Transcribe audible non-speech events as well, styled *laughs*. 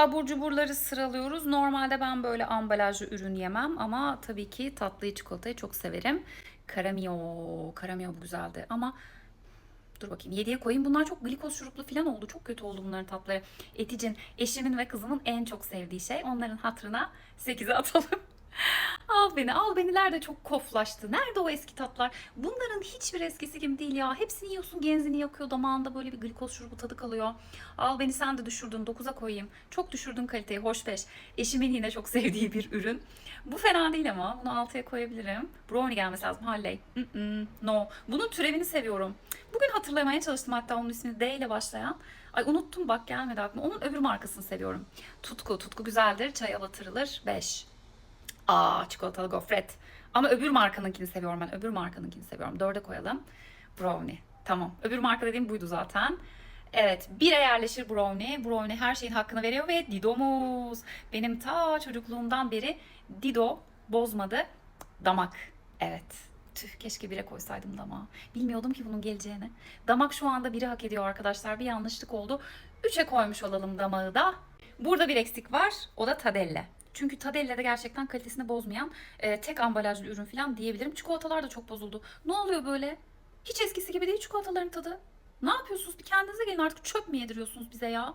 abur cuburları sıralıyoruz. Normalde ben böyle ambalajlı ürün yemem ama tabii ki tatlıyı çikolatayı çok severim. Karamio, karamio bu güzeldi ama dur bakayım 7'ye koyayım. Bunlar çok glikoz şuruplu falan oldu. Çok kötü oldu bunların tatları. Eticin, eşimin ve kızımın en çok sevdiği şey. Onların hatırına 8'e atalım. Al beni, al beniler de çok koflaştı. Nerede o eski tatlar? Bunların hiçbir eskisi gibi değil ya. Hepsini yiyorsun, genzini yakıyor, damağında böyle bir glikoz şurubu tadı kalıyor. Al beni sen de düşürdün, 9'a koyayım. Çok düşürdün kaliteyi, hoş beş. Eşimin yine çok *laughs* sevdiği bir ürün. Bu fena değil ama bunu 6'ya koyabilirim. Brownie gelmesi lazım, Halley. No. Bunun türevini seviyorum. Bugün hatırlamaya çalıştım hatta onun ismini D ile başlayan. Ay unuttum bak gelmedi aklıma. Onun öbür markasını seviyorum. Tutku, Tutku güzeldir. Çaya batırılır. 5. Aa çikolatalı gofret. Ama öbür markanınkini seviyorum ben. Öbür markanınkini seviyorum. Dörde koyalım. Brownie. Tamam. Öbür marka dediğim buydu zaten. Evet. Bire yerleşir brownie. Brownie her şeyin hakkını veriyor ve Dido'muz. Benim ta çocukluğumdan beri Dido bozmadı. Damak. Evet. Tüh keşke bire koysaydım damağı. Bilmiyordum ki bunun geleceğini. Damak şu anda biri hak ediyor arkadaşlar. Bir yanlışlık oldu. Üçe koymuş olalım damağı da. Burada bir eksik var. O da Tadelle. Çünkü Tadelle'de gerçekten kalitesini bozmayan e, tek ambalajlı ürün falan diyebilirim. Çikolatalar da çok bozuldu. Ne oluyor böyle? Hiç eskisi gibi değil çikolataların tadı. Ne yapıyorsunuz? Bir kendinize gelin artık çöp mü yediriyorsunuz bize ya?